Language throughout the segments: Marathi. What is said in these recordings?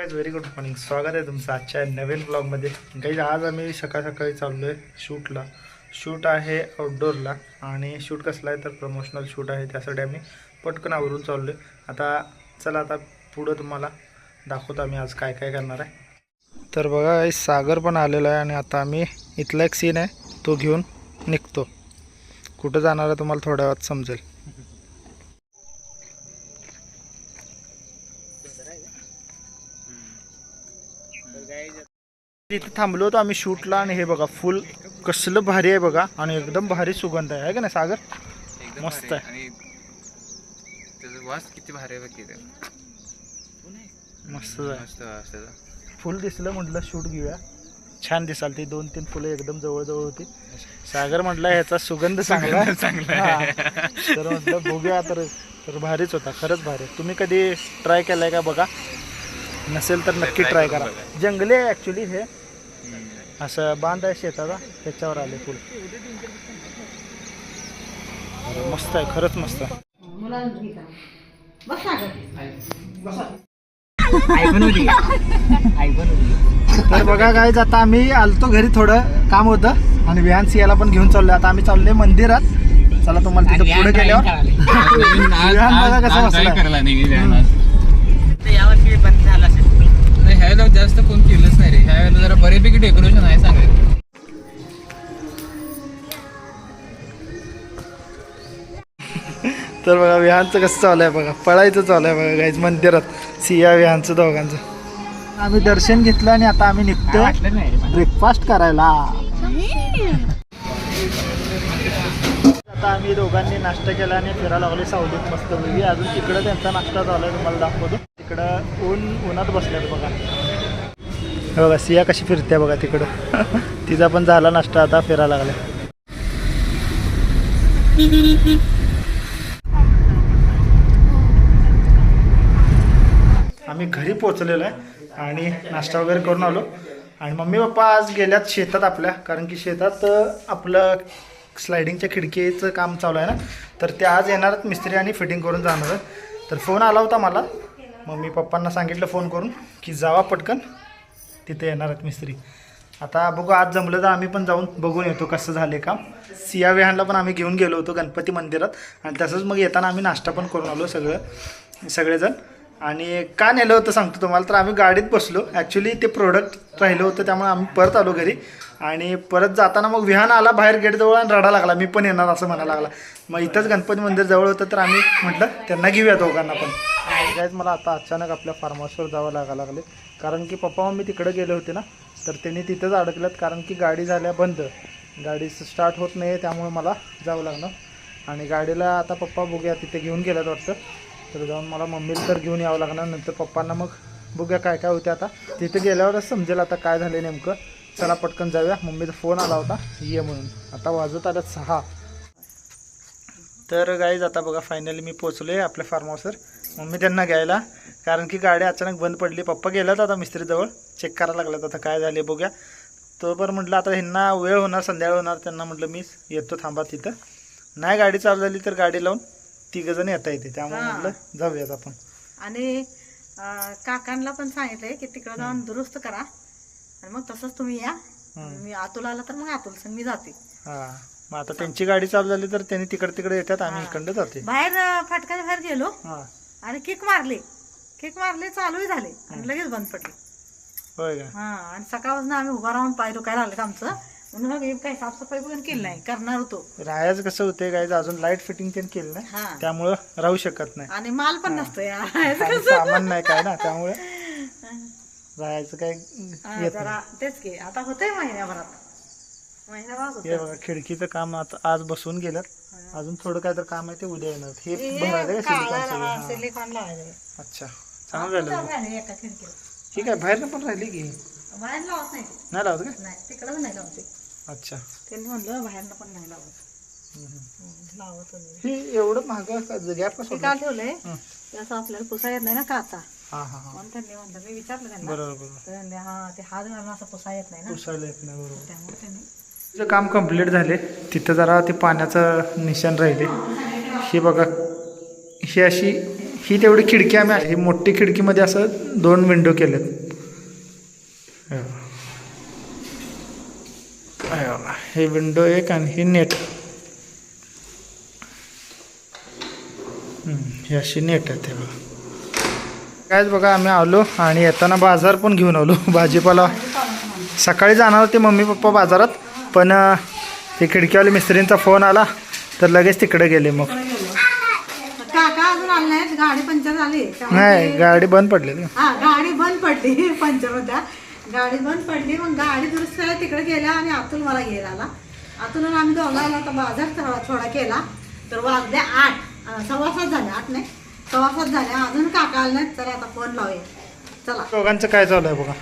गाईज व्हेरी गुड मॉर्निंग स्वागत आहे तुमचं आजच्या नवीन ब्लॉगमध्ये गाईज आज आम्ही सकाळ सकाळी चाललो आहे शूटला. शूट आहे आउटडोअरला आणि शूट कसला आहे तर प्रमोशनल शूट आहे त्यासाठी आम्ही पटकन आवरून चाललो आहे आता चला आता पुढं तुम्हाला दाखवतो आम्ही आज काय काय करणार आहे. तर बघा सागर पण आलेला आहे आणि आता आम्ही इथला एक सीन आहे तो घेऊन निघतो. कुठं जाणार आहे तुम्हाला थोड्या वेळात समजेल. इथे थांबलो होतो आम्ही शूटला आणि हे बघा फुल कसलं भारी आहे बघा आणि एकदम भारी सुगंध आहे है का नाही सागर? एकदम मस्त आहे. आणि त्याचा वास किती भारी आहे बघ की ते. मस्त आहे. मस्त वास त्याचा. फुल दिसलं म्हटलं शूट घेऊया. छान दिसाल ती दोन तीन फुलं एकदम जवळजवळ होती. सागर म्हटलं ह्याचा सुगंध चांगला आहे. चांगला हा. तर म्हटलं बघूया तर तर भारीच होता खरंच भारी. तुम्ही कधी ट्राय केलाय का बघा? नसेल तर नक्की ट्राय करा. जंगली आहे ॲक्च्युली हे. असं बांध आहे शेताचा त्याच्यावर आले फुल. मस्त आहे खरंच मस्त आहे. तर बघा काय आता आम्ही आलतो घरी थोडं काम होतं आणि विहान सियाला पण घेऊन चाललोय. आता आम्ही चाललोय मंदिरात. चला तुम्हाला तिथं पुढे गेल्यावर. विहान बघा कसं बसलाय. करायला नाही गेले आज. नाही, ह्या वेळेला जास्त कोण केलंच नाही रे. ह्या वेळेला जरा बऱ्यापैकी डेकोरेशन आहे सांगायचं. तर बघा विहानचं कसं चालू आहे बघा. पळायचं चालू आहे बघा गाईज मंदिरात. सिया विहानचं दोघांचं. आम्ही दर्शन घेतलं आणि आता आम्ही निघतो ब्रेकफास्ट करायला. आता आम्ही दोघांनी नाश्ता केला आणि फिरायला लागले सावलीत मस्त वेगळी अजून तिकडं त्यांचा नाश्ता चालू आहे तुम्हाला दाखवतो. तिकडं ऊन उन्हात बसल्यात बघा. बघा सिया कशी फिरते बघा तिकडं. तिचा पण झाला नाश्ता आता फिरायला लागला आम्ही घरी पोचलेलो आहे आणि नाश्ता वगैरे करून आलो. आणि मम्मी पप्पा आज गेल्यात शेतात आपल्या कारण की शेतात आपलं स्लायडिंगच्या खिडकीचं काम चालू आहे ना. तर ते आज येणार मिस्त्री आणि फिटिंग करून जाणार तर फोन आला होता मला मग मी पप्पांना सांगितलं फोन करून की जावा पटकन. तिथे येणार आहेत मिस्त्री. आता बघू आज जमलं तर आम्ही पण जाऊन बघून येतो कसं झाले काम. सिया विहानला पण आम्ही घेऊन गेलो होतो गणपती मंदिरात. आणि तसंच मग येताना आम्ही नाश्ता पण करून आलो सगळं सगळेजण. आणि का नेलं होतं सांगतो तुम्हाला तर आम्ही गाडीत बसलो. ॲक्च्युली ते प्रोडक्ट राहिलं होतं त्यामुळे आम्ही परत आलो घरी. आणि परत जाताना मग विहान आला बाहेर गेटजवळ आणि रडा लागला. मी पण येणार असं म्हणायला लागला. मग इथंच गणपती मंदिर जवळ होतं तर आम्ही म्हटलं त्यांना घेऊया दोघांना पण. गाईज मला आता अचानक आपल्या फार्म हाऊसवर जावं लागायला लागले कारण की पप्पा मम्मी तिकडे गेले होते ना तर त्यांनी तिथंच अडकल्यात कारण की गाडी झाल्या बंद. गाडी स्टार्ट होत नाही त्यामुळे मला जावं लागणं आणि गाडीला आता पप्पा बघूया तिथे घेऊन गेल्यात वाटतं. तर जाऊन मला मम्मीला तर घेऊन यावं लागणार नंतर पप्पांना मग बघूया काय काय होते आता. तिथे गेल्यावरच समजेल आता काय झालं नेमकं. चला पटकन जाऊया. मम्मीचा फोन आला होता ये म्हणून. आता वाजत आल्यात सहा. तर गाईज आता बघा फायनली मी पोचलो आहे आपल्या फार्म हाऊसवर मम्मी त्यांना घ्यायला. कारण की गाडी अचानक बंद पडली. पप्पा गेल्यात आता मिस्त्रीजवळ. चेक करायला लागल्यात आता काय झाले बघूया. तो पण म्हटलं आता ह्यांना वेळ होणार संध्याकाळ होणार त्यांना म्हटलं मी येतो थांबा तिथं. नाही गाडी चालू झाली तर गाडी लावून तिघंजण येता येते. त्यामुळे हा. म्हटलं जाऊयात आपण. आणि अं, काकांना पण सांगितलंय की तिकडे जाऊन दुरुस्त करा. आणि मग तसंच तुम्ही या. मी अतुल आला तर मग अतुल संग मी जाते. हां. मग आता त्यांची गाडी चालू झाली तर त्यांनी तिकडे तिकडे येतात आम्ही इकडं जाते बाहेर अं, फाटकाच्या बाहेर गेलो. हां. आणि किक मारले. किक मारले चालूही झाले. आणि लगेच बंद पडले. होय का? हा आणि सकाळपासून आम्ही उभा राहून पाय दुखायला लागले आमचं. म्हणून मग काही साफसफाई पण केली नाही. करणार होतो. राहायचं कसं होते गाईज अजून लाइट फिटिंग त्यांनी केलं नाही. त्यामुळं राहू शकत नाही. आणि माल पण नसतो या आणि सामान नाही काय ना त्यामुळे राहायचं काय हा, येत जरा तेच की. आता होतंय महिन्याभरात महिन्याभरात हे बघा खिडकीचं काम आता आज बसून गेलं. अजून थोडं काय तर काम आहे ते उद्या येणार. हे भरायचं का काळा सिलिकॉन सगळं. सिलिकॉन लावायचं अच्छा चांगलं झालं. एका खिडकीला. ठीक आहे बाहेर पण राहिली की? बाहेर लावत नाही. नाही लावत का? नाही तिकडं नाही लावते अच्छा. त्यांनी म्हणलं बाहेरनं पण नाही लावत. हम्म. हम्म, लावत नाही हे एवढं महाग गॅप ते का ठेवलंय. हं. ते असं आपल्याला पुसा येत नाही ना काचा हां हां हां. म्हणून त्यांनी म्हणलं मी विचारलं त्यांना. बरोबर बरोबर. तर म्हणले हा ते हात घालून असं पुसा येत नाही ना. पुसायला येत नाही बरोबर. त्यामुळे त्यांनी काम कंप्लीट झाले. तिथं जरा ते पाण्याचं निशाण राहिले. हे बघा. ही अशी ही तेवढी खिडकी आम्ही ही मोठी खिडकीमध्ये असं दोन विंडो केलेत. हे हे विंडो एक आणि ही नेट ही अशी नेट आहे ते बघा. कायच बघा आम्ही आलो आणि येताना बाजार पण घेऊन आलो. भाजीपाला. सकाळी जाणार होते मम्मी पप्पा बाजारात. पण ते खिडकीवाले मिस्त्रींचा फोन आला तर लगेच तिकडे गेले मग. काका अजून आले नाहीत गाडी पंक्चर झाली. नाही गाडी बंद पडलेली हा गाडी बंद पडली होत्या. गाडी बंद पडली मग गाडी दुरुस्त आहे तिकडे गेल्या आणि अतुल मला घ्यायला आला. अतुल आणि आम्ही दोघांना आता बाजार थोडा थोडा केला. तर वाजले आठ सव्वा सात झाले आठ नाही सव्वा सात झाले. अजून काका आले नाहीत चला आता फोन लावूया. चला. दोघांचं काय चालू आहे बघा.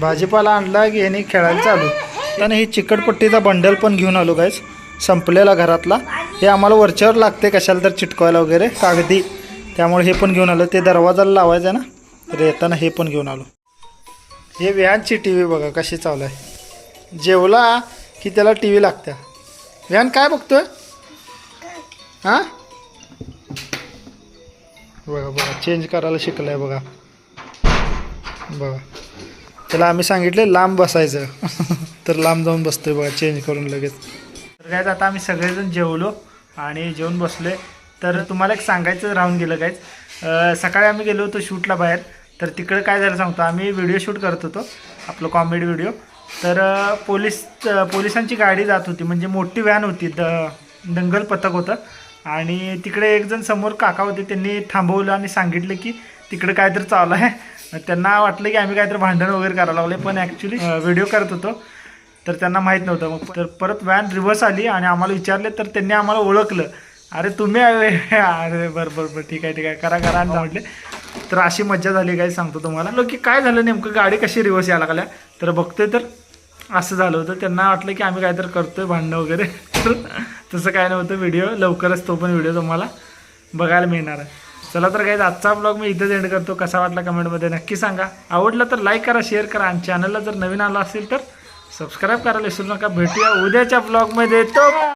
भाजीपाला आणला की यांनी खेळायला चालू? त्याने ही चिकटपट्टीचा बंडल पण घेऊन आलो गायच संपलेला घरातला. हे आम्हाला वरच्यावर लागते कशाला तर चिटकवायला वगैरे कागदी. त्यामुळे हे पण घेऊन आलो. ते दरवाजाला लावायचं आहे ना तर येताना हे पण घेऊन आलो. हे व्हॅनची टी व्ही बघा कशी चालू आहे. जेवला की त्याला टी व्ही लागत्या. व्हॅन काय बघतोय? हां? बघा बघा. चेंज करायला शिकलाय बघा. बघा. त्याला आम्ही सांगितले लांब बसायचं. तर लांब जाऊन बसतोय बघा चेंज करून लगेच. तर काय आता आम्ही सगळेजण जेवलो आणि जेवून बसलोय. तर तुम्हाला एक सांगायचं राहून गेलं काहीच सकाळी आम्ही गेलो होतो शूटला बाहेर. तर तिकडं काय झालं सांगतो. आम्ही व्हिडिओ शूट करत होतो आपलं कॉमेडी व्हिडिओ तर पोलीस पोलिसांची गाडी जात होती. म्हणजे मोठी व्हॅन होती द दंगल पथक होतं. आणि तिकडे एकजण समोर काका होते त्यांनी थांबवलं आणि सांगितलं की तिकडे काहीतरी चालू आहे. त्यांना वाटलं की आम्ही काहीतरी भांडण वगैरे करायला लागले पण ॲक्च्युली व्हिडिओ करत होतो. तर त्यांना माहीत नव्हतं. मग तर परत व्हॅन रिव्हर्स आली आणि आम्हाला विचारले तर त्यांनी आम्हाला ओळखलं. अरे तुम्ही आहे व्हय?" अरे बरं बरं बरं ठीक आहे ठीक आहे. करा करा आणि म्हटले. तर अशी मज्जा झाली काय सांगतो तुम्हाला. म्हटलं की काय झालं नेमकं? गाडी कशी रिव्हर्स यायला लागल्या? तर बघतोय तर असं झालं होतं. त्यांना वाटलं की आम्ही काहीतरी करतोय भांडणं वगैरे. तर तसं काय नव्हतं व्हिडिओ लवकरच तो पण व्हिडिओ तुम्हाला बघायला मिळणार आहे. चला तर काही आजचा ब्लॉग मी इथेच एंड करतो. कसा वाटला कमेंटमध्ये नक्की सांगा. आवडलं तर लाईक करा शेअर करा आणि चॅनलला जर नवीन आला असेल तर सबस्क्राईब करायला विसरू नका. भेटूया उद्याच्या ब्लॉगमध्ये तो